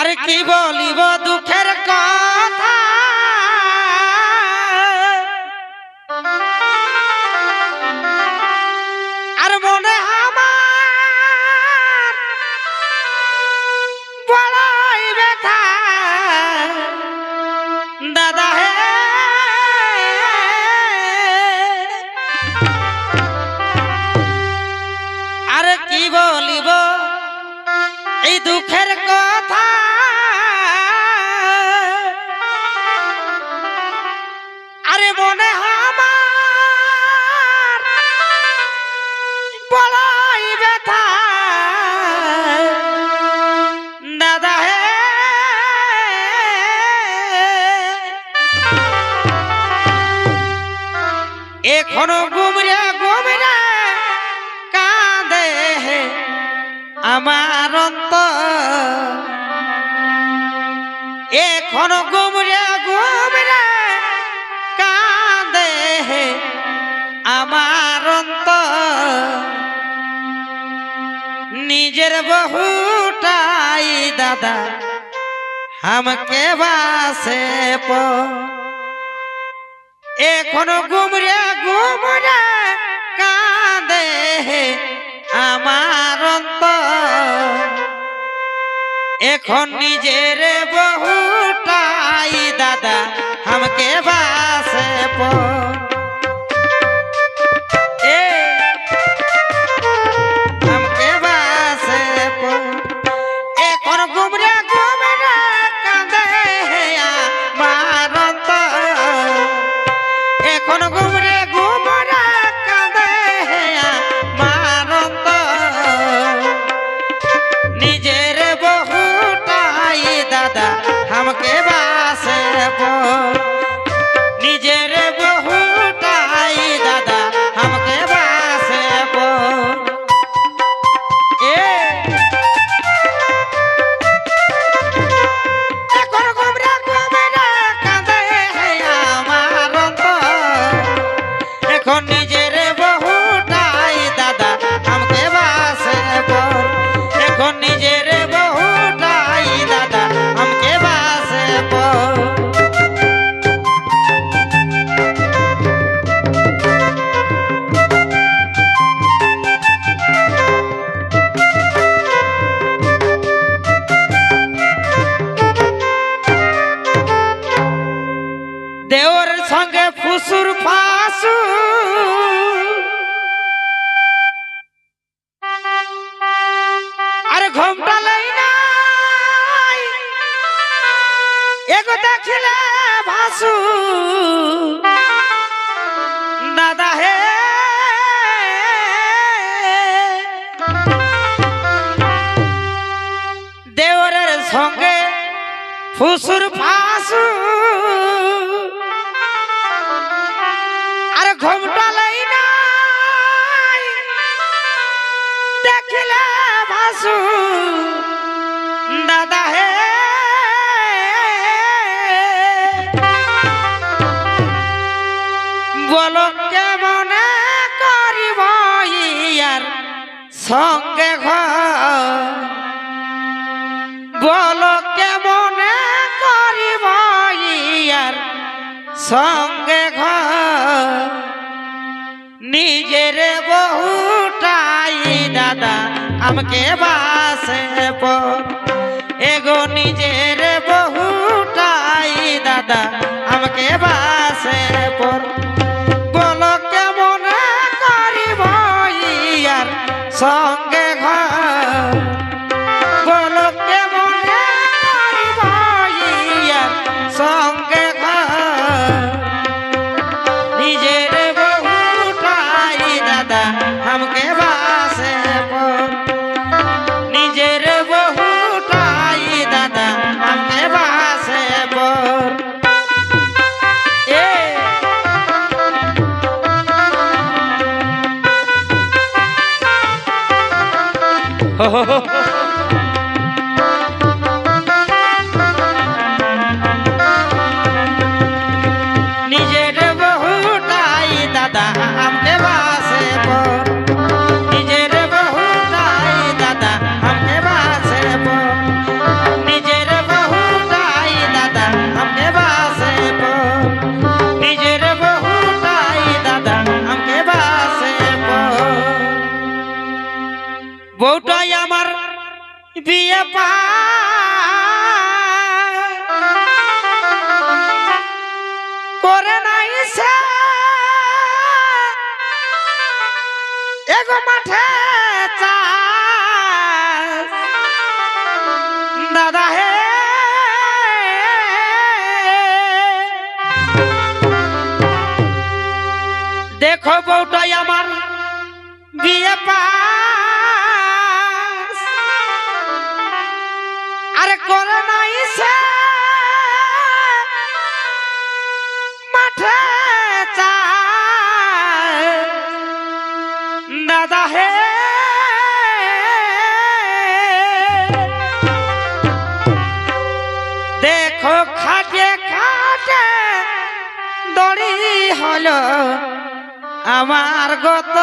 আর কি বলিব দুঃখের কথা? আর মনে আমার বড়াই ব্যথা। দাদা হে। আর কি বলিব এই দুঃখের কথা? মনে আমার। বড়াই ব্যথা। দাদা এখনও গুমরে গুমরে কাঁদে আমার এখনও গুমরে গুমরে আমার অন্তর। নিজের বহুটাই দাদা, আমাকে বাসে এখনও গুমরে গুমরে কাঁদে আমার অন্তর। এখন নিজের বহুটাই দাদা, আমাকে বাসে ¿qué va a ser? ফুসুর ফাসু আর ঘুমটা লাই নাই। দেখিলে ভাসু। দাদা হে। বলো কেমনে করিব ইয়ার সঙ্গে ঘর? সঙ্গে নিজের বহুটাই দাদা, আমাকে বাসে এগো নিজের বহুটাই দাদা, আমাকে বাসে পর। বলো কেমন করিব ইয়ার সঙ্গে 哈哈哈 বিয়ে করে নাই সে। এগো মাঠে দাদা হে। দেখো বউটাই আমার বিয়ে পাস দাদা হে। দেখো খাটে দড়ি হলো আমার গত।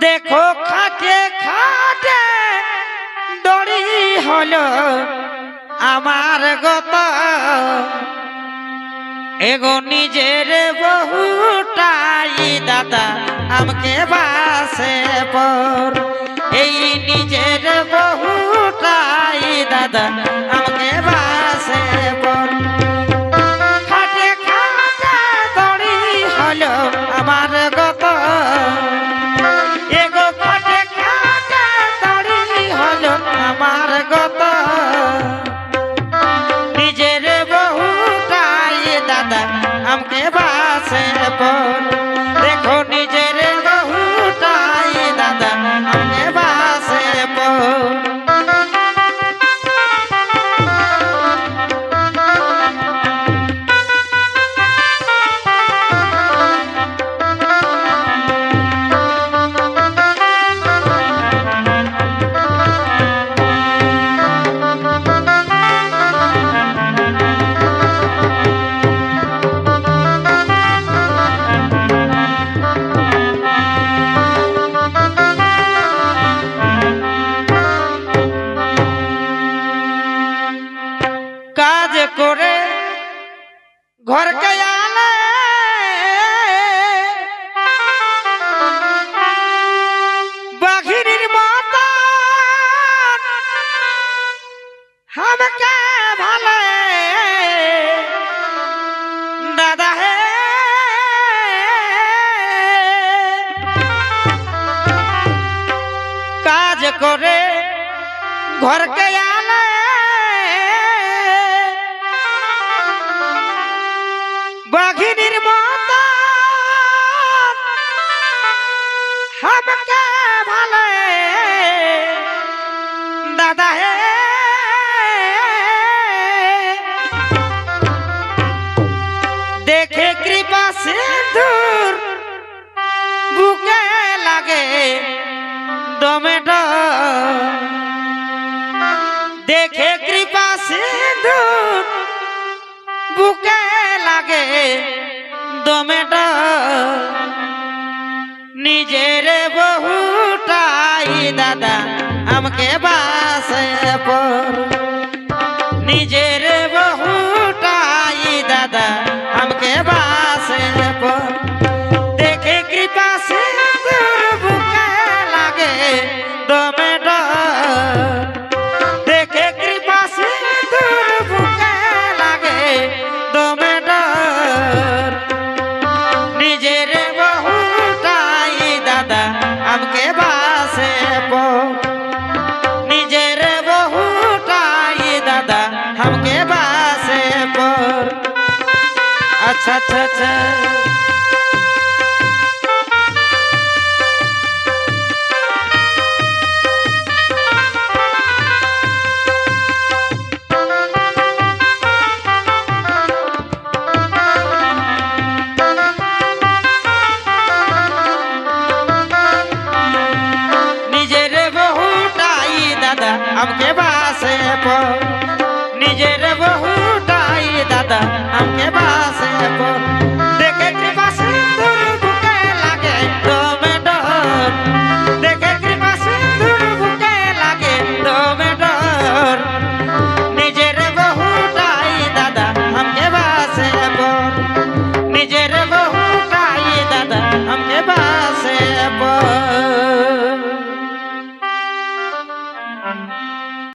দেখো খাটে খাটে দড়ি হলো আমার গত। এগো নিজের বহুটাই দাদা, আমাকে বাসে পর। এই নিজের বহুটাই দাদা, আমাকে বাসে পর। খাটে খাটে দড়ি হলো আমার গত। আমার ঘরকে আলে বাঘিনীর মত। আমাকে ভালো। দাদা হে। দেখে কৃপা সিন্ধুর সিন্ধুর বুকে লাগে দমেটা। নিজের বহুটাই দাদা আমাকে বাসে পর নিজের দাদা আমাকে বাসে পর আচ্ছা আচ্ছা